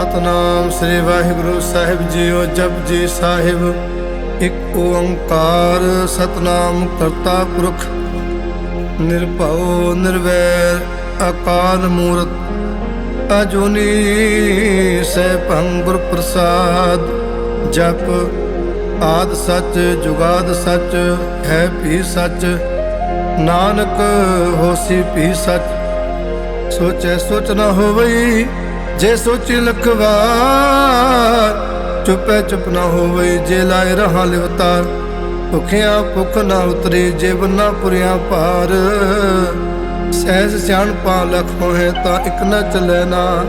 ਸਤਨਾਮ ਸ੍ਰੀ ਵਾਹਿਗੁਰੂ ਸਾਹਿਬ ਜੀਓ, ਜਪ ਜੀ ਸਾਹਿਬ। ਇੱਕ ਓੰਕਾਰ ਸਤਨਾਮ ਕਰਤਾ ਪੁਰਖ, ਨਿਰਭਉ, ਨਿਰਵੈਰ, ਅਕਾਲ ਮੂਰਤ। ਅਜੂਨੀ ਸੈਭੰ ਗੁਰ ਪ੍ਰਸਾਦ, ਜਪ ਆਦ ਸੱਚ, ਜੁਗਾਦ ਸੱਚ, ਹੈ ਵੀ ਸੱਚ। ਨਾਨਕ ਹੋਸੀ ਵੀ ਸੱਚ, ਸੋਚੈ ਸੋਚ ਨਾ ਹੋਵਈ ਜੇ ਸੋਚੀ ਲਖਵਾਰ ਚੁੱਪੈ ਚੁੱਪ ਨਾ ਹੋਵੇ, ਜੇ ਲਾਇ ਰਹਾ ਲਿਵਤਾਰ। ਭੁਖਿਆ ਭੁਖ ਨਾ ਉਤਰੀ, ਜੇ ਬੰਨਾ ਪੁਰਿਆ ਭਾਰ। ਸਹਿਜ ਸਿਆਣਪਾ ਲਖ ਹੋਏ, ਤਾਂ ਇਕ ਨਾ ਚੱਲੇ ਨਾ।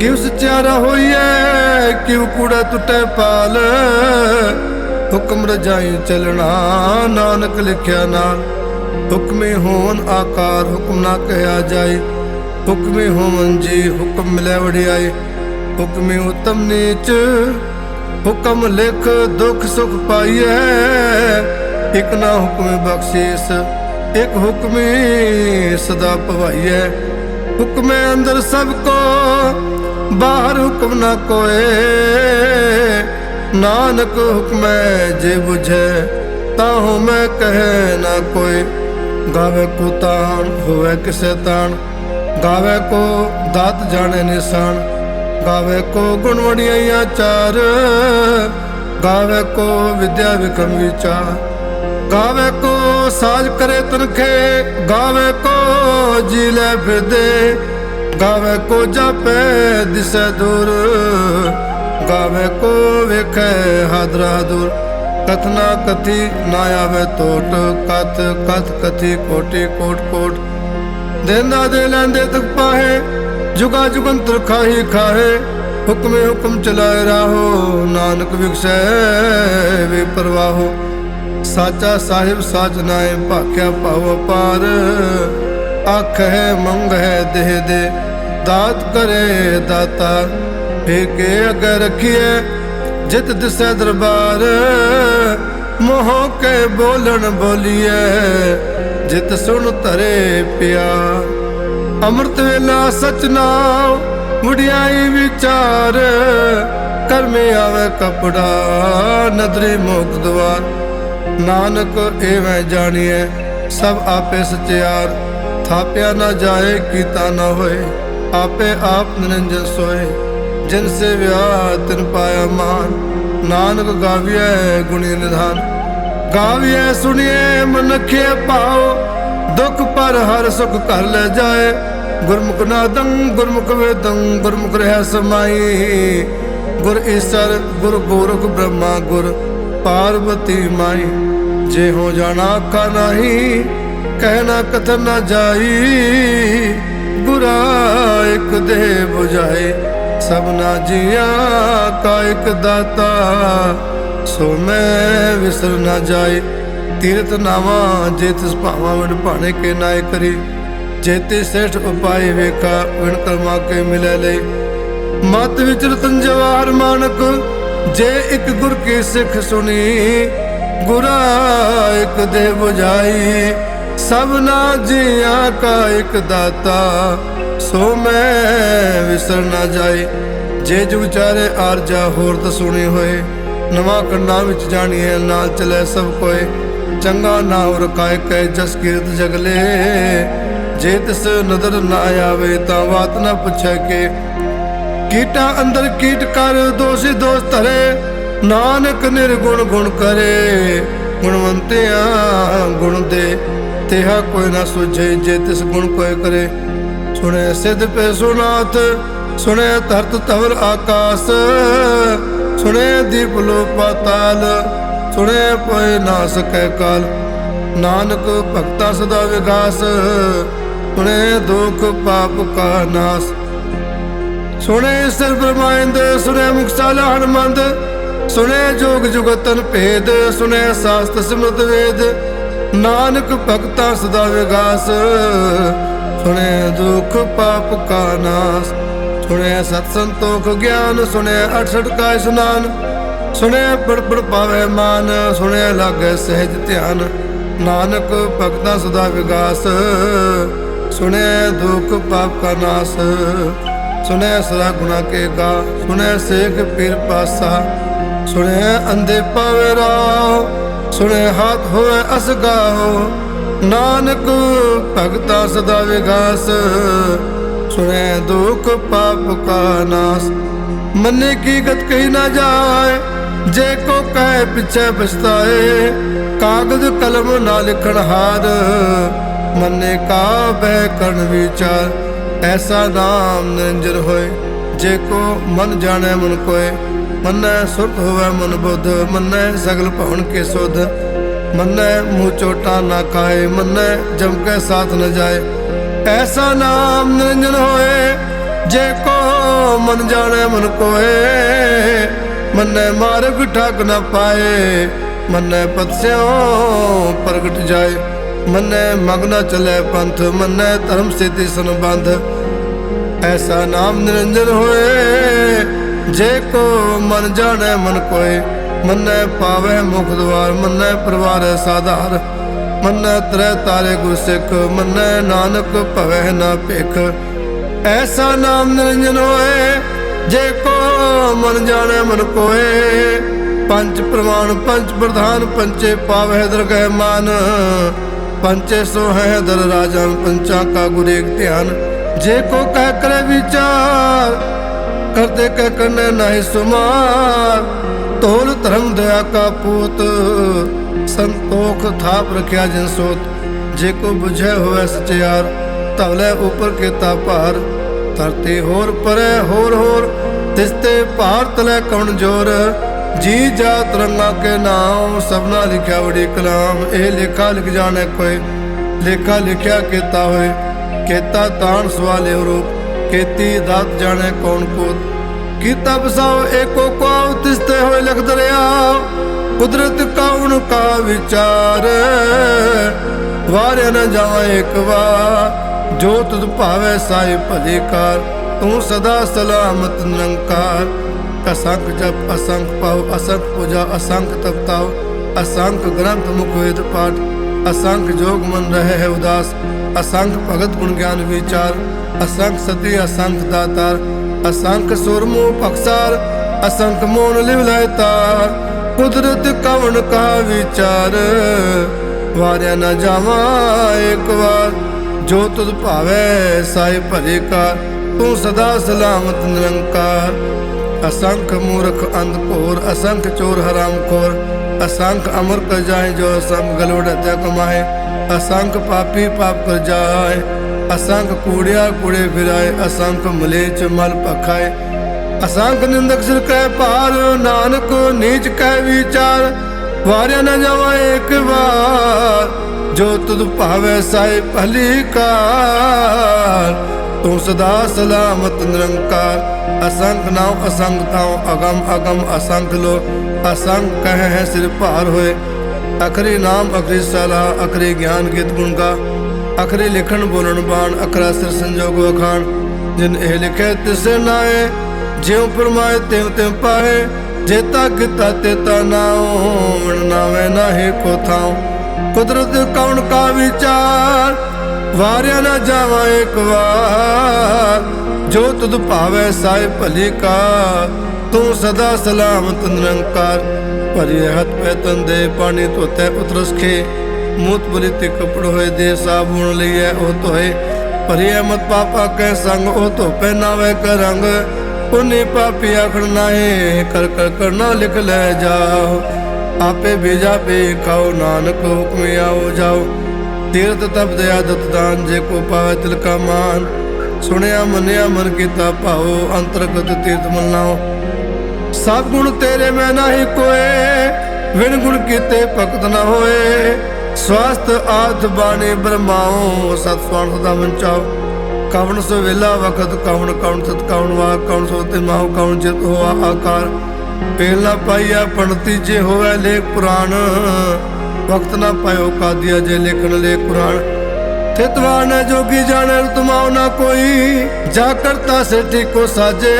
ਕਿਉ ਸਚਿਆਰਾ ਹੋਈਐ, ਕਿਉ ਕੂੜਾ ਟੁੱਟੇ ਪਾਲ। ਹੁਕਮ ਰਜਾਈ ਚਲਣਾ, ਨਾਨਕ ਲਿਖਿਆ ਨਾਲ। ਹੁਕਮੇ ਹੋਣ ਆਕਾਰ, ਹੁਕਮ ਨਾ ਕਹਿਆ ਜਾਏ। ਹੁਕਮੇ ਹੋਵਨ ਜੀ, ਹੁਕਮ ਮਿਲੇ ਵਡਿਆਈ ਹੁਕਮੇ ਉਤਮ ਨੀਚ, ਹੁਕਮ ਲਿਖ ਦੁਖ ਸੁਖ ਪਾਈਐ। ਇਕ ਨਾ ਹੁਕਮੇ ਬਖਸ਼ੀਸ, ਇਕ ਹੁਕਮੇ ਸਦਾ ਭਵਾਈਐ ਹੁਕਮੇ ਅੰਦਰ ਸਭ ਕੋ, ਬਾਹਰ ਹੁਕਮ ਨਾ ਕੋਏ। ਨਾਨਕ ਹੁਕਮੈ ਜੇ ਬੁਝੈ ਤਾਂ ਹੋ ਮੈਂ ਕਹੈ ਨਾ ਕੋਈ ਗਾਵੇ ਕੋ ਤਾਣ, ਹੋਵੇ ਕਿਸੇ ਤਾਣ। ਗਾਵੇ ਕੋ ਦਾਤ ਜਾਣੇ ਨਿਸ਼ਾਨ, ਗਾਵੇ ਕੋ ਗੁਣ ਵਡਿਆਈਆਂ ਚਾਰ, ਗਾਵੇ ਕੋ ਵਿਦਿਆ ਵਿਕਮ ਵਿਚਾਰ। ਗਾਵੇ ਕੋ ਸਾਜ ਕਰੇ ਤਨਖੇ, ਗਾਵੇ ਕੋ ਜੀ ਲੈ ਫਿਰਦੇ, ਗਾਵੇ ਕੋ ਜਾਪੇ ਦਿਸੈ ਦੂਰ, ਗਾਵੇ ਕੋ ਵੇਖੈ ਹਾਦਰਾ ਦੂਰ। ਕਥਨਾ ਕਥੀ ਨਾ ਆਵੇ ਟੋਟ ਕਥ ਕਥ ਕਥੀ ਕੋਟੀ ਕੋਟ ਕੋਟ। ਦੇਂਦਾ ਦੇ ਲੈਂਦੇ ਤਕ ਪਾਹੇ, ਜੁਗਾ ਜੁਗੰਤਰ ਖਾਹੀ ਖਾਹੇ। ਹੁਕਮੇ ਹੁਕਮ ਚਲਾਏ ਰਾਹੋ, ਨਾਨਕ ਵਿਖਸੈ ਵੇ ਪਰਵਾਹੋ। ਸਾਚਾ ਸਾਹਿਬ ਸਾਚ ਭਾਖਿਆ ਭਾਵ ਪਾਰ ਆਖ ਹੈ ਮੰਗ ਹੈ ਦੇਹ ਦੇ, ਦਾਤ ਕਰੇ ਦਾਤਾ। ਫੇਕੇ ਅਗੇ ਰਖੀਏ ਜਿਤ ਦਿਸੈ ਦਰਬਾਰ। ਮੋਹ ਕੇ ਬੋਲਣ ਬੋਲੀਏ ਜਿਤ ਸੁਣ ਧਰੇ ਪਿਆਰ। ਅੰਮ੍ਰਿਤ ਵੇਲਾ ਸਚ ਨਾਮ ਮੁੜਿਆਈ ਵਿਚਾਰ। ਕਰਮੇ ਆਵੇ ਕਪੜਾ, ਨਦਰੀ ਮੋਖ ਦਵਾਰ। ਨਾਨਕ ਐਵੇਂ ਜਾਣੀਐ, ਸਭ ਆਪੇ ਸਚਿਆਰ। ਥਾਪਿਆ ਨਾ ਜਾਏ, ਕੀਤਾ ਨਾ ਹੋਏ, ਆਪੇ ਆਪ ਨਿਰੰਜਨ ਸੋਏ। ਜਿਨ ਸੇ ਵਿਆਹ, ਤਿਨ ਪਾਇਆ ਮਾਨ ਨਾਨਕ ਗਾਵੀਐ ਗੁਣੀ ਨਿਧਾਨ। ਗਾਵੀਐ ਸੁਣੀਏ ਮਨਖੇ ਭਾਉ ਦੁਖ ਪਰ ਹਰ ਸੁਖ ਕਰ ਲੈ ਜਾਏ। ਗੁਰਮੁਖ ਨਾਦੰ, ਗੁਰਮੁਖ ਵੇਦੰ, ਗੁਰਮੁਖ ਰਹਿ ਸਮਾਈ। ਗੁਰ ਈਸਰ, ਗੁਰ ਗੋਰਖ ਬ੍ਰਹਮਾ, ਗੁਰ ਪਾਰਵਤੀ ਮਾਈ। ਜੇ ਹੋ ਜਾਣਾ ਆਖਾ ਨਹੀਂ ਕਹਿਣਾ ਕਥ ਨਾ ਜਾਈ। ਗੁਰਾ ਇੱਕ ਦੇ 부ਝਾਏ ਸਭਨਾ ਜੀਆਂ ਕਾ ਇੱਕ ਦਾਤਾ। ਸੋ ਮੈਂ ਵਿਸਰ ਨਾ ਜਾਏ। ਤੀਰਤ ਨਾਵਾ ਜੇ ਤਿਸ ਭਾਵਾਂ ਵਡ ਭਾਣੇ ਕੇ ਨਾਇ ਕਰੀ। ਜੇਤੇ ਸੇਠ ਉਪਾਏ ਵੇਖਾ ਵਿਣ ਕਰਮਾ ਕੇ ਮਿਲੇ ਲਈ। ਮਤ ਵਿੱਚ ਰਤਨ ਜਵਾਹਰ ਮਾਨਕ, ਜੇ ਇੱਕ ਗੁਰ ਕੀ ਸਿੱਖ ਸੁਣੀ। ਗੁਰਾ ਇੱਕ ਦੇ 부ਝਾਈ ਸਭਨਾ ਜੀਆਂ ਕਾ ਇੱਕ ਦਾਤਾ। ਸੋ ਮੈਂ ਵਿਸਰ ਨਾ ਜਾਏ, ਜੇ ਜੁ ਵਿਚਾਰੇ ਆਰਜਾ ਹੋਰ ਤਾਂ ਸੁਣੀ ਹੋਏ। ਨਵਾਂ ਕੰਨਾਂ ਵਿੱਚ ਜਾਣੀਏ, ਨਾਲ ਚਲੇ ਸਭ ਕੋਏ। ਚੰਗਾ ਨਾਮ ਰਕਾਇ ਕੈ ਜਸ ਕੀਰਤ ਜਗਲੇ। ਜੇ ਤਿਸ ਨਦਰ ਨਾ ਆਵੇ ਤਾਂ ਬਾਤ ਨਾ ਪੁੱਛੈ ਕੇ। ਕੀਟਾਂ ਅੰਦਰ ਕੀਟ ਕਰ, ਦੋਸ਼ੀ ਦੋਸ਼ ਧਰੇ। ਨਾਨਕ ਨਿਰਗੁਣ ਗੁਣ ਕਰੇ। ਗੁਣਵੰਤਿਆਂ ਗੁਣ ਦੇ, ਤੇਹਾ ਕੋਈ ਨਾ ਸੁਝੇ, ਜੇ ਤਿਸ ਗੁਣ ਕੋਈ ਕਰੇ। ਸੁਣੇ ਸਿਧ ਪੈ ਸੁਨਾਥ, ਸੁਣੇ ਧਰਤ ਤਵਰ ਆਕਾਸ। ਸੁਣੇ ਦੀਪ ਲੋ ਪਾਤਾਲ, ਸੁਣੇ ਪਏ ਨਾ ਸਕੈ ਕਾਲ। ਨਾਨਕ ਭਗਤਾ ਸਦਾ ਵਿਗਾਸ, ਸੁਣੇ ਦੁਖ ਪਾਪ ਕਾ ਨਾਸ। ਸੁਣੇ ਸਰ ਬ੍ਰਹਮਾਇੰਦ ਸੁਣੇ ਮੁਕਸਾਲਾ ਹਨਮੰਦ, ਸੁਣੇ ਜੋਗ ਜੁਗਤਨ ਭੇਦ, ਸੁਣੇ ਸਾਸਤ ਸਿਮਰਤ ਵੇਦ। ਨਾਨਕ ਭਗਤਾ ਸਦਾ ਵਿਗਾਸ, ਸੁਣੇ ਦੁਖ ਪਾਪ ਕਾ ਨਾਸ। ਸੁਣਿਆ ਸਤ ਸੰਤੋਖ ਗਿਆਨ, ਸੁਣਿਆ 68 ਕਾ ਇਸਨਾਨ। ਸੁਣੇ ਪੜ ਪਾਵੇ ਮਾਨ, ਸੁਣਿਆ ਲਾਗੇ ਸਹਿਜ ਧਿਆਨ। ਨਾਨਕ ਭਗਤਾਂ ਸਦਾ ਵਿਗਾਸ। ਸੁਣਿਆ ਦੁਖ ਪਾਪ ਕਾ ਨਾਸ। ਸੁਣਿਆ ਸਦਾ ਗੁਣਾ ਕੇ ਗਾ। ਸੁਣਿਆ ਸੇਖ ਪੀਰ ਪਾਸਾ। ਸੁਣਿਆ ਅੰਦੇ ਪਾਵੇ ਰਾਹ। ਸੁਣਿਆ ਹਾਥ ਹੋਵੇ ਅਸਗਾਓ ਨਾਨਕ ਭਗਤਾ ਸਦਾ ਵਿਗਾਸ। ਸੁਣੈ ਦੁਖ ਪਾਪ ਕਾ ਨਾਸ। ਮੰਨੇ ਕੀ ਗਤ ਕਹੀ ਨਾ ਜਾਏ, ਜੇ ਕੋ ਕਹਿ ਪਿਛੇ ਪਛਤਾਏ। ਕਾਗਜ਼ ਕਲਮ ਨਾ ਲਿਖਣ ਹਾਰ, ਮੰਨੇ ਕਾ ਬਹਿ ਕਰਨ ਵਿਚਾਰ। ਐਸਾ ਨਾਮ ਨਿਰੰਜਨ ਹੋਏ, ਜੇ ਕੋ ਮਨ ਜਾਣੈ ਮਨ ਕੋਏ। ਮੰਨੈ ਸੁਰਤ ਹੋਵੇ ਮਨ ਬੁੱਧ, ਮੰਨੈ ਸਗਲ ਭਵਨ ਕੇ ਸੁਧ। ਮੰਨੈ ਮੂੰਹ ਚੋਟਾ ਨਾ ਖਾਏ, ਮੰਨੈ ਜਮ ਕੇ ਸਾਥ ਨ ਜਾਏ। ਐਸਾ ਨਾਮ ਨਿਰੰਜਨ ਹੋਏ, ਜੇ ਕੋ ਮਨ ਜਾਣੈ ਮਨ ਕੋਏ। ਮੰਨੈ ਮਾਰਗ ਠਾਕ ਨਾ ਪਾਏ, ਮੰਨੈ ਪਤਸਿਓ ਪ੍ਰਗਟ ਜਾਏ। ਮੰਨੈ ਮਗਨਾ ਚਲੇ ਪੰਥ, ਮੰਨੈ ਧਰਮ ਸੇਤੀ ਸੰਬੰਧ। ਐਸਾ ਨਾਮ ਨਿਰੰਜਨ ਹੋਏ, ਜੇ ਕੋ ਮਨ ਜਾਣੈ ਮਨ ਕੋਏ। ਮੰਨੈ ਪਾਵੈ ਮੁਖ ਦਵਾਰ, ਮੰਨੈ ਪਰਵਾਰ ਸਾਧਾਰ। ਮੰਨੈ ਤ੍ਰੈ ਤਾਰੇ ਗੁਰ ਸਿੱਖ, ਮੰਨੈ ਨਾਨਕ ਭਵੈ ਨਾ ਭਿਖ। ਐਸਾ ਨਾਮ ਨਿਰੰਜਨ ਹੋਏ, ਜੇ ਕੋ ਮਨ ਜਾਣੈ ਮਨ ਕੋਏ। ਪੰਜ ਪ੍ਰਮਾਣ ਪੰਜ ਪ੍ਰਧਾਨ ਪੰਚੇ ਪਾਵੈ ਦਰਗਹਿ ਮਾਨ। ਪੰਚੇ ਸੋਹੈ ਦਰ ਰਾਜਨ, ਪੰਚਾਂ ਕਾ ਗੁਰੇਕ ਧਿਆਨ। ਜੇ ਕੋ ਕਹਿ ਕਰੇ ਵਿਚਾਰ, ਕਰਦੇ ਕਹਿ ਕਰਨੇ ਨਹੀਂ ਸੁਮਾਰ। ਤੋਲ ਧਰਮ ਦਇਆ ਕਾ ਪੂਤ, ਸੰਤੋਖ ਥਾਪ ਰਖਿਆ ਜਿਨ ਸੋਤ। ਜੇ ਕੋ 부ਝੈ ਹੋਵੇ ਸਚਿਆਰ ਤਵਲੇ ਉਪਰ ਕੀਤਾ ਭਾਰ। ਧਰਤੀ ਹੋਰ ਪਰੇ ਹੋਰ ਹੋਰ ਤਿਸਤੇ ਭਾਰ ਤਲੇ ਕਉਣ ਜੋਰ। ਜੀ ਜਾ ਤਰੰਗਾ ਕੇ ਨਾਮ ਸਭਨਾ ਲਿਖਿਆ ਬੜੀ ਕਲਾਮ। ਇਹ ਲੇਖਾ ਲਿਖ ਜਾਣੇ ਕੋਈ, ਲੇਖਾ ਲਿਖਿਆ ਕੀਤਾ ਹੋਏ। ਕੀਤਾ ਤਾਣ ਸਵਾਲੇ ਰੂਪ, ਕੀਤੀ ਦਾਤ ਜਾਣੈ ਕੌਣ ਕੋਤ। ਕੀਤਾ ਬਸਾਓ ਏਕੋ ਕੋ ਤਿਸਤੇ ਹੋਏ ਲਖ ਦਰਿਆ ਕੁਦਰਤ ਕੌਣ ਕਾ ਵਿਚਾਰ? ਵਾਰਿਆ ਨ ਜਾਵਾ ਇੱਕ ਵਾਰ। ਜੋ ਤੁਧ ਭਾਵੇ ਸਾਈ ਭਲੇ ਕਾਰ, ਤੂੰ ਸਦਾ ਸਲਾਮਤ ਨਿਰੰਕਾਰ। ਅਸੰਖ ਜਪ, ਅਸੰਖ ਪਾਉ, ਅਸੰਖ ਪੂਜਾ, ਅਸੰਖ ਤਪਤਾਉ। ਅਸੰਖ ਗ੍ਰੰਥ ਮੁਖ ਵੇਦ ਪਾਠ। ਅਸੰਖ ਜੋਗ ਮਨ ਰਹੇ ਹੈ ਉਦਾਸ। ਅਸੰਖ ਭਗਤ ਗੁਣ ਗਿਆਨ ਵਿਚਾਰ। ਅਸੰਖ ਸਤੀ, ਅਸੰਖ ਦਾਤਾਰ। ਅਸੰਖ ਸੁਰਮੁ ਪਖਸਾਰ ਅਸੰਖ ਮੋਨ ਲਿਵ ਕੁਦਰਤ ਕਵਣ ਕਾ ਵਿਚਾਰ? ਵਾਰਿਆ ਨਾ ਜਾਵਾਂ ਇੱਕ ਵਾਰ। ਜੋ ਤੁਧ ਭਾਵੇ ਸਾਈ ਭਲੇ ਕਾ ਤੂੰ ਸਦਾ ਸਲਾਮਤ ਨਿਰੰਕਾਰ। ਅਸੰਖ ਮੂਰਖ ਅੰਧ ਘੋਰ, ਅਸੰਖ ਚੋਰ ਹਰਾਮ ਖੋਰ। ਅਸੰਖ ਅਮਰ ਕਰ ਜਾਏ ਜੋ ਸੰਗ ਗਲੋੜ ਤੇ ਕਮਾਏ। ਅਸੰਖ ਪਾਪੀ ਪਾਪ ਕਰ ਜਾਏ। ਅਸੰਖ ਕੂੜਿਆ ਕੂੜੇ ਫਿਰਾਏ, ਅਸੰਖ ਮਲੇਚ ਮਲ ਪਖਾਏ। ਅਸੰਖ ਨਿੰਦਕ ਸਿਰ ਕਹਿ ਭਾਰ, ਨਾਨਕ ਨੀਚ ਕਹਿ ਵਿਚਾਰ। ਵਾਰਿਆ ਨਾ ਜਾਵਾ ਇੱਕ ਵਾਰ, ਜੋ ਤੁਧ ਭਾਵੇ ਸਾਈ ਭਲੀ ਕਾਰ। ਤੂੰ ਸਦਾ ਸਲਾਮਤ ਨਿਰੰਕਾਰ, ਅਸੰਖ ਨਾਮ ਅਸੰਖ ਤਾਉ ਅਗਮ ਅਗਮ ਅਸੰਖ ਲੋ। ਅਸੰਖ ਕਹਿ ਹੈ ਸਿਰ ਭਾਰ ਹੋਏ, ਅਖਰੀ ਨਾਮ, ਅਖਰੀ ਸਲਾਹ, ਅਖਰੀ ਗਿਆਨ ਗੀਤ ਗੁਣ ਗਾ। ਅਖਰੀ ਲਿਖਣ, ਬੋਲਣ, ਬਾਣ, ਅਖਰਾ ਸਿਰ ਸੰਜੋਗ ਵਖਾਣ। ਜਿਨ ਇਹ ਲਿਖੇ, ਤਿਸੇ ਨਾਏ ਜਿਉ ਫਰਮਾਏ ਤਿਉ ਤਿਉ ਪਾਏ ਜੇਤਾ ਕੀਤਾ ਤੇਤਾ ਨਾਉ ਮਨ ਨਾਵੇਂ ਨਾਹੀ ਕੋ ਥਾਉ। ਕੁਦਰਤ ਕੌਣ ਕਾ ਵਿਚਾਰ, ਵਾਰਿਆ ਨਾ ਜਾਵਾਂ ਇੱਕ ਵਾਰ। ਜੋ ਤੁਧ ਭਾਵੇ ਸਾਈ ਭਲੀ ਕਾ ਤੂੰ ਸਦਾ ਸਲਾਮਤ ਨਿਰੰਕਾਰ। ਭਰੀ ਹੱਥ ਪੈ ਤੰਦੇ ਪਾਣੀ ਤੋਤੇ ਉਤਰਸ ਮੂਤ ਬਲੀ ਤੇ ਕਪੜ ਹੋਏ ਦੇ ਸਾਬੂਣ ਲਈਐ ਉਹ ਧੋਏ। ਭਰੀ ਮਤ ਪਾਪਾ ਕੈ ਸੰਗ, ਉਹ ਧੋ ਪਹਿਨਾਵੇ ਕ ਰੰਗ ਪਾਪੀ ਆਖਣ ਨਾਏ ਕਰ ਕਰ ਕਰਨਾ ਲਿਖ ਲੈ ਜਾਓ। ਆਪੇ ਭੇਜਾ ਪੇ ਖਾਓ ਨਾਨਕ ਹੁਕਮ ਆਓ ਜਾਓ। ਤੀਰਤ ਤਪ ਦਇਆ ਦਤ ਦਾਨ, ਜੇ ਕੋ ਪਾਵੇ ਤਿਲ ਕਾ ਮਾਨ। ਸੁਣਿਆ, ਮੰਨਿਆ, ਮਨ ਕੀਤਾ ਭਾਉ ਅੰਤਰਗਤ ਤੀਰਤ ਮਨਾਓ। ਸਭ ਗੁਣ ਤੇਰੇ ਮੈਂ ਨਹੀਂ ਕੋਏ ਵਿਣ ਗੁਣ ਕੀਤੇ ਭਗਤ ਨਾ ਹੋਏ। ਸਵਾਸਤ ਆਦ ਬਾਣੇ ਬਰਮਾਓ ਸਤ ਸਵਾਨ ਸਦਾ ਮੰਚਾਓ ਕਵਣ ਸੋ ਵੇਲਾ ਵਖਤ, ਕਵਣ ਕਵਣ ਸਤ ਕਵਣ ਵਾ ਕਵਣ ਸੋ ਤੇ ਮਾਹੁ ਕਵਣ ਜਿਤ ਹੋਆ ਆਕਾਰ। ਪਹਿਲਾ ਪਾਈਆ ਪਣਤੀ ਜੇ ਹੋਵੇ ਲੇਖ ਪੁਰਾਣ ਵਕਤ ਨਾ ਪਾਇਓ ਕਾਦੀਆ ਜੇ ਲਿਖਣ ਲੇ ਕੁਰਾਨ। ਥਿਤਵਾਨ ਜੋਗੀ ਜਾਣੈ, ਤੁਮਾਉ ਨਾ ਕੋਈ, ਜਾ ਕਰਤਾ ਸੇ ਠੀਕੋ ਸਾਜੇ।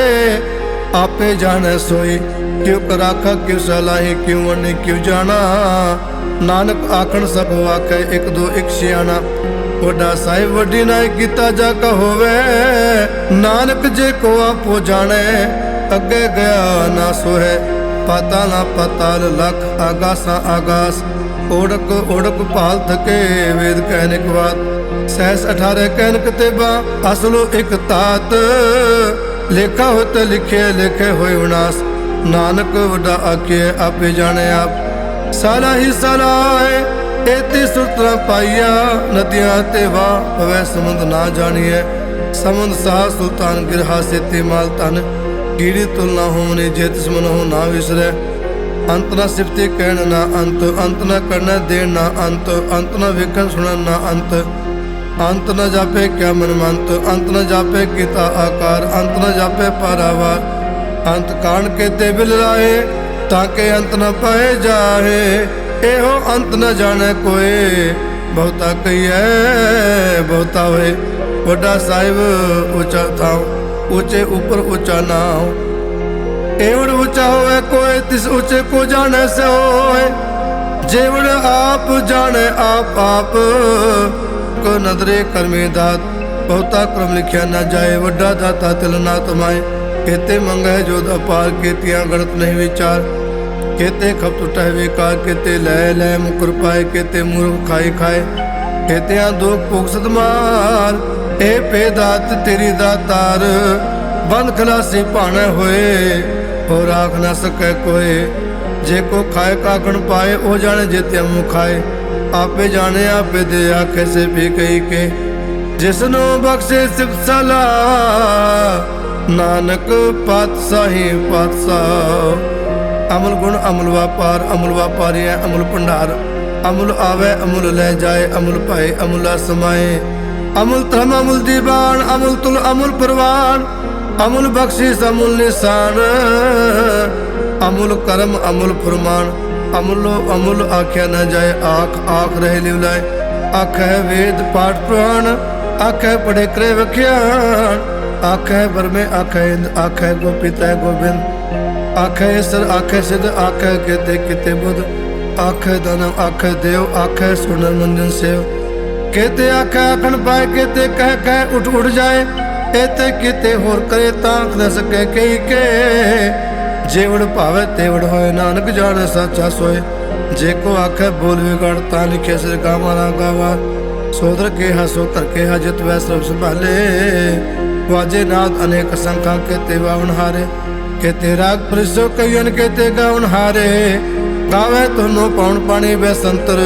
ਆਪੇ ਜਾਣੈ ਸੋਈ, ਕਿਉ ਕਰਾਖਾ ਕਿਉ ਸਲਾਹੀ, ਕਿਉ ਅਨੇ ਕਿਉ ਜਾਣਾ? ਨਾਨਕ ਆਖਣ, ਸਭ ਵਾਕੈ ਇੱਕ ਦੋ, ਇੱਕ ਸਿਆਣਾ। ਵੱਡਾ ਸਾਹਿਬ, ਵੱਡੀ ਨਾ ਕੀਤਾ ਜਾ ਕਾ ਹੋਵੇ। ਨਾਨਕ ਜੇ ਕੋ ਆਪੋ ਜਾਣੇ, ਅੱਗੇ ਗਿਆ ਨਾ ਸੋਹੇ। ਪਤਾ ਨਾ ਪਤਾਲ, ਲਖ ਆਗਾਸਾਂ ਆਗਾਸ। ਓੜਕ ਓੜਕ ਭਾਲ ਥਕੇ, ਵੇਦ ਕਹਿਨਿਕ ਬਾਤ। ਸਹਿਸ 18 ਕਹਿਨ ਕਤੇਬਾ ਅਸਲੋ ਇੱਕ ਤਾਤ। ਲੇਖਾ ਹੋਤ ਲਿਖੇ ਲਿਖੇ ਹੋਏ ਵਿਨਾਸ਼ ਨਾਨਕ ਵੱਡਾ ਆਖੇ, ਆਪੇ ਜਾਣੇ ਆਪ। ਸਾਲਾ ਹੀ ਸਲਾਏ ਇਤੇ ਸੁਤਰਾ ਪਾਈਆ। ਨਦੀਆਂ ਤੇ ਵਾ ਪਵੈ, ਸਮੁੰਦ ਨਾ ਜਾਣੀਐ। ਸਮੁੰਦ ਸਾਹ ਸੁਲਤਾਨ ਗਿਰਹਾ ਸੇਤੇ ਮਾਲ ਤਨ ਕੀੜੀ ਤੁਲਨਾ ਹੋਵਨੇ, ਜੇ ਤਿਸ ਮਨ ਹੋ ਨਾ ਵਿਸਰੈ। ਅੰਤ ਨਾ ਸਿਫਤੇ ਕਹਿਣ ਨਾ ਅੰਤ ਅੰਤ ਨਾ ਕਰਨਾ ਦੇਣ ਨਾ ਅੰਤ ਅੰਤ ਨਾ ਵੇਖਣ ਸੁਣਨ ਨਾ ਅੰਤ। ਅੰਤ ਨ ਜਾਪੇ ਕਿਆ ਮਨ ਮੰਤ ਅੰਤ ਨ ਜਾਪੇ ਕੀਤਾ ਆਕਾਰ, ਅੰਤ ਨ ਜਾਪੇ ਪਾਰਾਵਾਰ। ਅੰਤ ਕਾਣ ਕੇ ਤੇ ਬਿਲ ਰਾਏ, ਤਾਂ ਕਿ ਅੰਤ ਨ ਪਾਏ ਜਾਏ ਇਹੋ ਅੰਤ ਨ ਜਾਣੇ ਕੋਏ, ਬਹੁਤਾ ਕਹੀਐ, ਬਹੁਤਾ ਹੋਏ। ਵੱਡਾ ਸਾਹਿਬ, ਉੱਚਾ ਥਾਂ ਉੱਚੇ ਉਪਰ ਉੱਚਾ ਨਾਮ ਏਵੜ ਉੱਚਾ ਹੋਵੇ ਕੋਈ ਤਿਸ ਉੱਚੇ ਕੋ ਜਾਣੈ ਸੇ ਹੋਏ ਜੇਵੜ ਆਪ ਜਾਣੈ ਆਪ ਆਪ ਕੋ ਨਦਰੇ ਕਰਮੇ ਦਾਤ ਬਹੁਤਾ ਕਰਮ ਲਿਖਿਆ ਨਾ ਜਾਏ, ਵੱਡਾ ਦਾਤਾ ਤਿਲ ਨਾ ਤਮਾਏ। ਕੇਤੇ ਮੰਗੈ ਜੋਦ ਅਪਾਰ ਕੇਤੀਆਂ ਗਣਤ ਨਹੀਂ ਵਿਚਾਰ। ਕੇਤੇ ਖਪ ਟੁਟੈ ਵਿਕਾਰ ਕੇਤੇ ਲੈ ਲੈ ਮੁਕਰ ਪਾਏ ਕੇਤੇ ਮੂਰਖ ਖਾਏ ਖਾਏ। ਕੇਤਿਆਂ ਦੁਖ ਭੁਖ ਸਦਮਾਰ, ਏ ਪੇ ਦਾਤ ਤੇਰੀ। ਦਾਤਾਰ ਬੰਦ ਖਲਾਸੀ ਭਾਣੇ ਹੋਏ ਹੋ ਰਾਖ ਨਾ ਸਕੈ ਕੋਏ। ਜੇ ਕੋ ਖਾਏ ਕਾਗਣ ਪਾਏ, ਉਹ ਜਾਣੇ ਜਿਤੇ ਮੁ ਖਾਏ। ਆਪੇ ਜਾਣੇ, ਆਪੇ ਦੇ ਆਖੇ, ਸੇ ਵੀ ਕਈ ਕੇ ਜਿਸ ਨੂੰ ਬਖਸ਼ੇ ਸਿਫਤ ਸਲਾ, ਨਾਨਕ ਪਾਤਸ਼ਾਹੀ ਪਾਤਸ਼ਾਹ। ਅਮਲ ਗੁਣ ਅਮਲ ਵਾਪਾਰ, ਅਮਲ ਵਾਪਾਰੀ ਹੈ ਅਮਲ ਭੰਡਾਰ। ਅਮਲ ਆਵੇ, ਅਮਲ ਲੈ ਜਾਏ, ਅਮਲ ਭਾਏ ਅਮਲਾ ਸਮਾਏ। ਅਮਲ ਧਰਮ, ਅਮਲ ਦੀਵਾਨ, ਅਮਲ ਤੁਲ, ਅਮਲ ਪ੍ਰਵਾਨ। ਅਮਲ ਬਖਸ਼ਿਸ਼, ਅਮਲ ਨਿਸ਼ਾਨ। ਅਮਲ ਕਰਮ, ਅਮਲ ਫਰਮਾਨ। ਅਮਲੋ ਅਮਲ ਆਖਿਆ ਨਾ ਜਾਏ, ਆਖ ਆਖ ਰਹੇ ਲਿਵਲਾਏ ਆਖੈ ਵੇਦ ਪਾਠ ਪੁਰਾਣ, ਆਖੈ ਪੜੇ ਕਰੇ ਵਖਿਆਣ। ਆਖੈ ਬਰਮੇ ਆਖੈ ਆਖੈ ਗੋਪਿਤੈ ਗੋਬਿੰਦ। ਆਖੈ ਸਰ ਆਖੈ ਸਿਧ, ਆਖੈ ਕਿਤੇ ਕਿਤੇ ਬੁੱਧ। ਆਖੈ ਦਨ ਆਖੈ ਦੇਵ, ਆਖੈ ਸੁਣਨ ਮੰਜਨ ਸੇਵ। ਕਿਤੇ ਆਖੈ ਆਖਣ ਪਾਏ, ਕਿਤੇ ਕਹਿ ਕਹਿ ਉਠ ਉਠ ਜਾਏ। ਇਤੇ ਕਿਤੇ ਹੋਰ ਕਰੇ ਤਾਂ ਨ ਸਕੇ ਕਈ ਕੇ। ਜੇਵੜ ਭਾਵੇ ਤੇਵੜ ਹੋਏ, ਨਾਨਕ ਜਾਣੇ ਸੱਚਾ ਸੋਏ। ਜੇ ਕੋ ਆਖੇ ਬੋਲ ਵਿਗੜ, ਤਾਂ ਲਿਖੇ ਸਿਰ ਗਾਵਾਂ ਗਾਵਾ। ਸੋਦਰ ਕੇ ਹਸੋ ਧਰ ਕੇ ਹਜਤ ਵੈ ਸਰਬ ਸੰਭਾਲੇ। ਵਾਜੇ ਨਾਦ ਅਨੇਕ ਸੰਖਾਂ ਕੇ ਤੇ ਵਾਵਨ ਹਾਰੇ। ਕੇ ਤੇ ਰਾਗ ਪ੍ਰਿਸੋ ਕਈਨ ਕੇ ਤੇ ਗਾਵਨ ਹਾਰੇ। ਗਾਵੇ ਤੁਨੋ ਪੌਣ ਪਾਣੀ ਬੈ ਸੰਤਰ।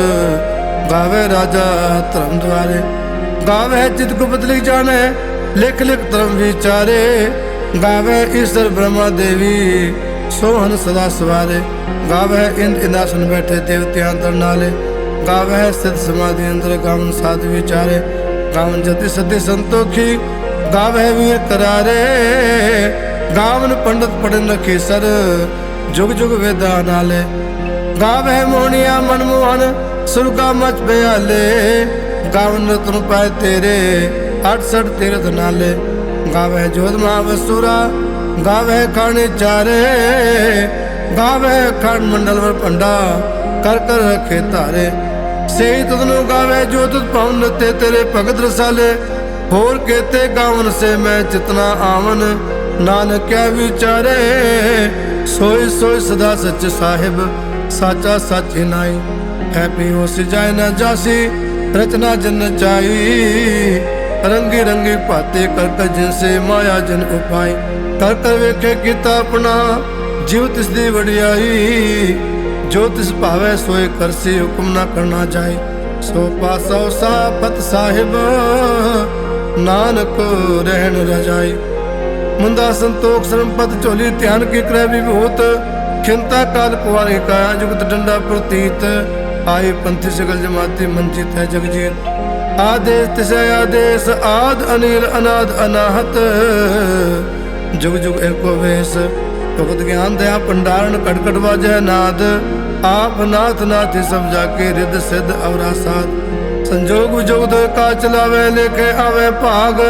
ਗਾਵੇ ਰਾਜਾ ਧਰਮ ਦੁਆਰੇ। ਗਾਵੇ ਜਿਤ ਗੁਪਤ ਲਿਖ ਜਾਣੇ, ਲਿਖ ਲਿਖ ਧਰਮ ਵਿਚਾਰੇ। ਗਾਵੇ ਈਸ਼ਰ ਬ੍ਰਹਮਾ ਦੇਵੀ। ਸੋਹਨ ਸਦਾ ਸਵਾਰੇ ਗਾਵੇ ਇੰਦ ਇੰਦਾਸਨ ਬੈਠੇ ਦੇਵਤਿਆਂ ਅੰਦਰ ਨਾਲੇ ਗਾਵੇ ਸਿਧ ਸਮਾਧੀ ਅੰਦਰ ਗਾਵਨ ਸਾਧ ਵਿਚਾਰੇ, ਗਾਵਨ ਜਤੀ ਸਤੀ ਸੰਤੋਖੀ ਗਾਵੇ ਵੀਰ ਕਰਾਰੇ, ਗਾਵਨ ਪੰਡਤ ਪੜਨ ਰਖੇ ਸਰ ਜੁਗ ਜੁਗ ਵੇਦਾ ਨਾਲੇ ਗਾਵੇ ਮੋਹਣੀਆ ਮਨਮੋਹਨ ਸੁਰਗਾ ਮਚ ਬਿਆਲੇ, ਗਾਵਨ ਰਤਨ ਪਾਏ ਤੇਰੇ 68 ਤੀਰਥ ਨਾਲੇ ਗਾਵੇ ਜੋਧ ਮਹਾਵਸੁਰਾ ਗਾਵੇ ਖਾਣੇ ਚਾਰੇ, ਗਾਵੇ ਖੰਡ ਮੰਡਲ ਵਰ ਪੰਡਾ ਕਰ ਕਰ ਰਖੇ ਧਾਰੇ। ਸਹੀ ਤੁਧ ਗਾਵੇ ਜੋ ਤੁਧ ਪਵਨ ਤੇ ਤੇਰੇ ਭਗਤ ਰਸਾਲੇ। ਹੋਰ ਕੇਤੇ ਗਾਵਨ ਸੇ ਮੈਂ ਜਿਤਨਾ ਆਵਨ। ਨਾਨਕਿਆ ਵਿਚਾਰੇ, ਸੋਈ ਸੋਈ ਸਦਾ ਸੱਚ ਸਾਹਿਬ। ਸਾਚਾ ਸੱਚ ਨਾਈ ਹੈਪੀ ਹੋ ਸਜਾਇ ਨਾ ਜਾਸੀ, ਰਚਨਾ ਜਨ ਚਾਈ। ਰੰਗੀ ਰੰਗੀ ਭਾਤੇ ਕਰ ਜਿਨ ਸੇ ਮਾਇਆ ਜਨ ਉਪਾਈ। ਕਰ ਵੇਖੇ ਕੀਤਾ ਆਪਣਾ, ਜਿਉ ਤਿਸ ਦੀ ਵਡਿਆਈ, ਜੋ ਤਿਸ ਭਾਵੇ ਸੋਏ ਕਰਸੀ ਹੁਕਮ ਨਾ ਕਰਨਾ ਜਾਏ। ਸੋ ਪਾਸੋ ਸਾਪਤ ਸਾਹਿਬ, ਨਾਨਕ ਰਹਿਣ ਰਜਾਈ ਮੁੰਦਾ ਸੰਤੋਖ ਸੰਪਤ ਝੋਲੀ ਧਿਆਨ ਕੀ ਕਰੇ ਵਿਭੂਤ, ਖਿੰਤਾ ਕਾਲ ਕੁਵਾਰੇ ਕਾਇਆ ਜੁਗਤ ਡੰਡਾ ਪ੍ਰਤੀਤ। ਆਏ ਪੰਥੀ ਸਗਲ ਜਮਾਤੀ ਮੰਚਿਤ ਹੈ ਜਗਜੀਤ ਆਦੇਸ ਤਿਸੈ ਆਦੇਸ, ਆਦ ਅਨੀਲ ਅਨਾਦ ਅਨਾਹਤ। ਜੁਗ ਜੁਗ ਏਕੋ ਵੇਸ। ਭਗਤ ਗਿਆਨ ਦਇਆ ਪੰਡਾਰਨ ਕਟਕਟ ਵਾਜੈ ਨਾਦ। ਆਪ ਨਾਥ ਨਾਥ ਸਭ ਜਾ ਕੇ ਰਿੱਧ ਸਿੱਧ ਔਰਾ ਸਾਧ। ਸੰਜੋਗ ਵਿਜੋਗ ਦੋ ਕਾ ਚਲਾਵੇ ਲੇਖੇ ਆਵੇ ਭਾਗ।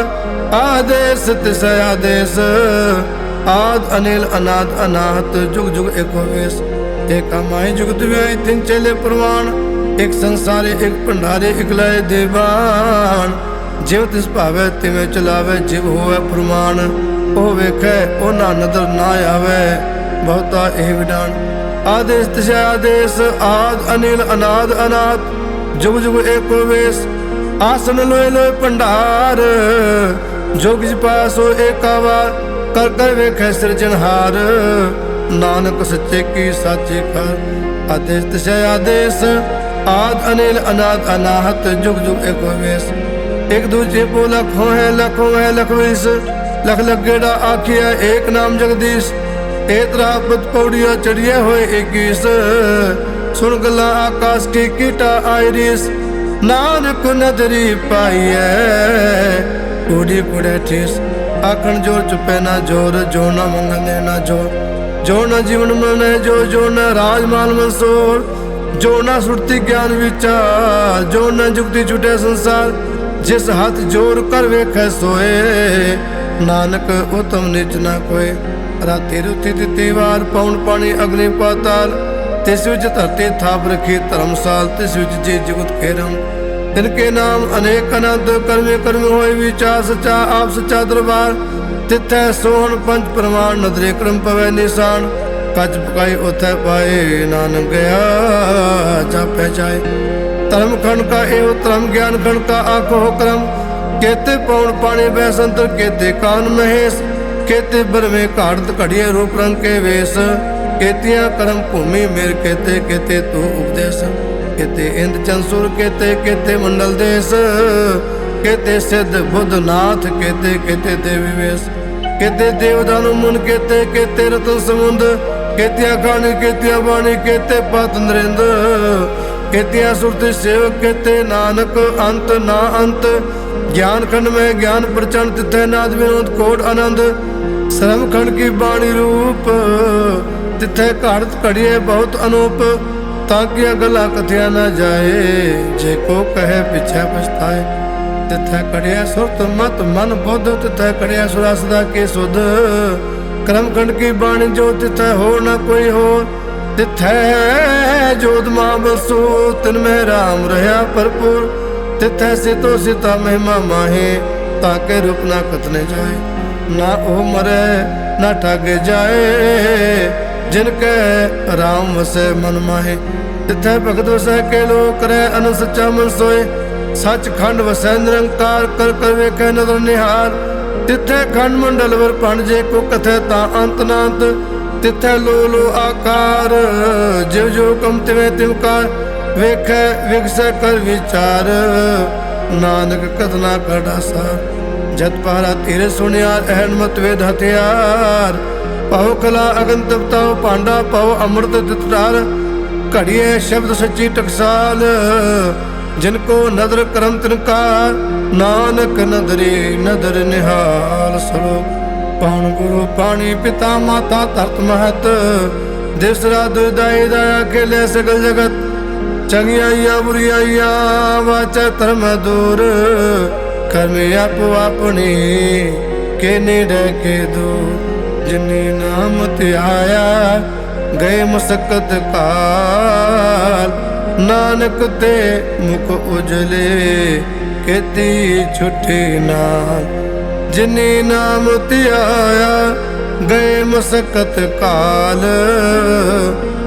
ਆਦੇਸ ਤਿਸੈ ਆਦੇਸ। ਆਦ ਅਨਿਲ ਅਨਾਦ ਅਨਾਹਤ, ਜੁਗ ਜੁਗ ਏਕੋ ਵੇਸ। ਏਕਾ ਮਾਈ ਜੁਗਤ ਵਿਆਈ ਤਿੰਨ ਚਲੇ ਪ੍ਰਵਾਨ। ਇੱਕ ਸੰਸਾਰੇ, ਇਕ ਭੰਡਾਰੇ, ਇੱਕ ਲੈ ਦੇਵਾਨ। ਜਿਵ ਤਿਸ ਭਾਵੇ ਤਿਵੇਂ ਚਲਾਵੇ, ਜਿਵ ਹੋਵੇ ਫਰਮਾਨ ਉਹ ਵੇਖੈ ਉਹ ਨਾ ਨਦਰ ਨਾ ਆਵੇ। ਬਹੁਤਾ ਇਹ ਵਿਡਾਨ ਆਦੇਸ ਤਿਸ ਆਦੇਸ ਆਦ, ਅਨਿਲ, ਅਨਾਦ ਅਨਾਦ ਜੁਗ ਜੁਗ ਏਕੋ ਵੇਸ, ਆਸਨ ਲੋਏ ਲੋਏ ਭੰਡਾਰ। ਜੋਗ ਜਿ ਪਾਸੋ ਏਕਾਵਾਰ ਕਰ ਕਰ ਵੇਖੈ ਸਿਰਜਣਹਾਰ ਨਾਨਕ ਸੱਚੇ ਕੀ ਸਾਚੇ ਕਰ ਆਦੇਸ ਤਿਸ ਆਦੇਸ ਆਦ, ਅਨਿਲ ਅਨਾਦ ਅਨਾਹਤ, ਜੁਗ ਜੁਗ ਏਕੋ ਵੇਸ। ਇੱਕ ਦੂਜੇ ਕੋ ਲਖੋ ਹੈ ਲਖੋ ਹੈ ਲਖਵਿਸ ਲਖ ਲਗੇੜਾ ਆਖਿਆ, ਏਕ ਨਾਮ ਜਗਦੀਸ਼। ਏਤਰਾ ਪਤ ਪੌੜੀਆਂ ਚੜੀਏ ਹੋਏ 21 ਸੁਣ ਗੱਲਾਂ ਆਕਾਸ਼ ਕੀ ਕੀਟਾ ਆਇਰਿਸ। ਨਾਨਕ ਨਦਰੀ ਪਾਈਐ ਕੋੜੀ ਕੋੜੇ ਠੇਸ। ਆਖਣ ਜੋਰ ਚੁੱਪੇ ਨਾ ਜੋਰ, ਜੋ ਨਾ ਮੰਗਨੇ ਨਾ ਜੋਰ। ਜੋ ਨਾ ਜੀਵਨ ਮਨੇ, ਜੋ ਜੋ ਨਾ ਰਾਜ ਮਾਲ ਮਨਸੂਰ। ਜੋ ਨਾ ਸੁਰਤੀ ਗਿਆਨ ਵਿਚਾਰ, ਜੋ ਨਾ ਜੁਗਤੀ ਛੁਟੇ ਸੰਸਾਰ। ਜਿਸ ਹੱਥ ਜੋਰ ਕਰ ਵੇਖੈ ਸੋਏ ਨਾਨਕ ਉਤਮ ਨਿਚ ਨਾ ਕੋਏ। ਰਾਤੀ ਰੁਤੀ ਤਿੱਤੀ ਵਾਰ ਪੌਣ ਪਾਣੀ ਅਗਨੀ ਪਾਤਾਲ। ਤਿਸ ਵਿੱਚ ਧਰਤੀ ਥਾਪ ਰਖੀ ਧਰਮਸਾਲ, ਤਿਸ ਵਿੱਚ ਜੀ ਜੁਗਤ ਕੇ ਰੰਗ। ਤਿਨਕੇ ਨਾਮ ਅਨੇਕ ਅਨੰਤ ਕਰਮੇ ਕਰਮ ਹੋਏ ਵਿਚਾਰ ਸਚਾ, ਆਪ ਸਚਾ ਦਰਬਾਰ। ਤਿੱਥੈ ਸੋਹਣ ਪੰਜ ਪ੍ਰਮਾਣ, ਨਦਰੇ ਕਰਮ ਪਵੈ ਨਿਸ਼ਾਨ। ਕੱਜ ਪਕਾਈ ਉਥੈ ਪਾਏ, ਨਾਨਕ ਗਿਆ, ਜਾਪੈ ਜਾਏ। ਧਰਮ ਖੰਡ ਕਾ ਇਹੋ ਧਰਮ, ਗਿਆਨ ਖੰਡ ਕਾ ਆਖੋ ਕਰਮ ਕੇਤੇ ਪੌਣ ਪਾਣੀ ਬੈ ਕੇਤੇ ਕਾਨ ਮਹੇਸ਼। ਕੇਤੇ ਬਰਵੇਂ ਘਾੜਤ ਘੜੀਏ ਰੂਪ ਰੰਗ ਕੇ ਵੇਸ। ਕੇਤੀਆਂ ਕਰਮ ਭੂਮੀ ਮੇਰ ਕੇਤੇ ਕੇਤੇ ਤੂੰ ਉਪਦੇਸ਼। ਕੇਤੇ ਇੰਦ ਚੰਸੁਰ ਕੇਤੇ ਕੇਤੇ ਮੰਡਲ ਦੇਸ। ਕੇਤੇ ਸਿੱਧ ਬੁੱਧ ਕੇਤੇ ਕੇਤੇ ਦੇਵੀ ਵੇਸ। ਕੇਤੇ ਦੇਵਦਾਨੁ ਮਨ, ਕੇਤੇ ਕੇਤੇ ਰਤਨ ਸਮੁੰਦ। ਕੇਤਿਆ ਖਾਣੀ, ਕੇਤਿਆ ਬਾਣੀ, ਕੇਤੇ ਪਤ ਨਰਿੰਦ। ਕੇਤਿਆ ਸੁਰਤ ਸੇਵਕ, ਕੇਤੇ ਨਾਨਕ, ਅੰਤ ਨਾ ਅੰਤ। ਗਿਆਨ ਖੰਡ ਮੈਂ ਗਿਆਨ ਪ੍ਰਚੰਡ ਤਿਥੈ ਨਾਦ ਵਿਨੋਦ ਕੋਟ ਆਨੰਦ। ਸਰਮ ਖੰਡ ਕੀ ਬਾਣੀ ਰੂਪ, ਤਿਥੈ ਘੜਤ ਘੜੀਏ ਬਹੁਤ ਅਨੂਪ। ਤਾਂ ਕਿ ਅਗਲਾ ਕਥਿਆ ਨਾ ਜਾਏ, ਜੇ ਕੋ ਕਹੇ ਪਿਛੈ ਪਛਤਾਏ। ਤਿਥੈ ਕੜਿਆ ਸੁਰਤ ਮਤ ਮਨ ਬੁੱਧ, ਤਿਥੈ ਕੜਿਆ ਸੁਰਸ ਦਾ ਕੇ ਸੁਧ। ਕਰਮ ਖੰਡ ਕੀ ਬਾਣੀ ਜੋ ਤਿਥੈ ਹੋ ਨਾ ਕੋਈ ਹੋਰ। ਤਿਥੈ ਜੋਤ ਮਾਂ ਬਸੋ, ਤਿਨ ਮਹਿ ਰਾਮ ਰਹਾ ਭਰਪੂਰ। ਤਿਥੈ ਸਿਤੋ ਸਿਤਾ ਮਹਿਮਾ ਮਾਹੇ ਤਾਂ ਕੇ ਰੂਪ ਨਾ ਕਤਨੇ ਜਾਏ, ਨਾ ਉਹ ਮਰੇ, ਨਾ ਠਗ ਜਾਏ। ਜਿਨ ਕੈ ਰਾਮ ਵਸੈ ਮਨ ਮਾਹੇ, ਤਿਥੈ ਭਗਤ ਵਸੈ ਕੇ ਲੋਕ ਕਰੈ ਅਨ ਸੱਚਾ ਖੰਡ ਵਸੈ ਨਿਰੰਕਾਰ, ਕਰ ਕਰ ਵੇਖੈ ਨਦਰ ਨਿਹਾਰ। ਤਿੱਥੈ ਖੰਡ ਮੰਡਲ ਵਰ ਪਣਜੇ ਕੋ ਕਥੈ ਤਾਂ ਅੰਤ ਨਾਂਤ। ਤਿੱਥੈ ਲੋ ਲੋ ਆਕਾਰ, ਜਿਵ ਜੋ ਕਮ ਤਿਵੇਂ ਤਿਮਕਾਰ ਵੇਖੈ, ਵਿਗਸੈ ਕਰ ਵਿਚਾਰ। ਨਾਨਕ ਕਥਨਾ ਕੜਾ ਸਾਰ ਜਤ ਪਾਰਾ ਤੇਰੇ ਸੁਣਿਆ ਐਨ ਮਤ ਵੇਦ ਹਥਿਆਰ। ਪਉ ਕਲਾ ਅਗਨ ਤਪਤਾਉ ਪਾਂਡਾ, ਪਉ ਅੰਮ੍ਰਿਤ ਦਿਤਰਾਰ ਘੜੀਏ ਸ਼ਬਦ ਸੱਚੀ ਟਕਸਾਲ। ਜਿਨ ਕੋ ਨਦਰ ਕਰਮ ਤਿਨਕਾਰ ਨਾਨਕ ਨਦਰੀ, ਨਦਰ ਨਿਹਾਲ ਸਰੂਪ ਪਉਣ ਗੁਰੂ, ਪਾਣੀ ਪਿਤਾ, ਮਾਤਾ ਧਰਤ ਮਹਤ। ਦਿਸ ਰਾਤ ਦਾਈ ਦਇਆ ਖੇਲੇ ਸਗਲ ਜਗਤ। ਚੰਗਿਆਈਆ, ਬੁਰੀਆਈਆ, ਵਾਚੈ ਧਰਮ ਦੂਰ। ਕਰਮੇ ਆਪੋ ਆਪਣੀ ਕੇ ਨੇੜੇ ਕੇ ਦੋ ਜਿਨੀ ਨਾਮ ਤੇ ਆਇਆ, ਗਏ ਮੁਸਕਤ ਕਾਲ। ਨਾਨਕ ਤੇ ਮੁਖ ਉਜਲੇ, ਕੀਤੀ ਛੁੱਟੀ ਨਾਲ। ਜਿਨੀ ਨਾਮ ਤੇ ਆਇਆ, ਗਏ ਮੁਸਕਤ ਕਾਲ।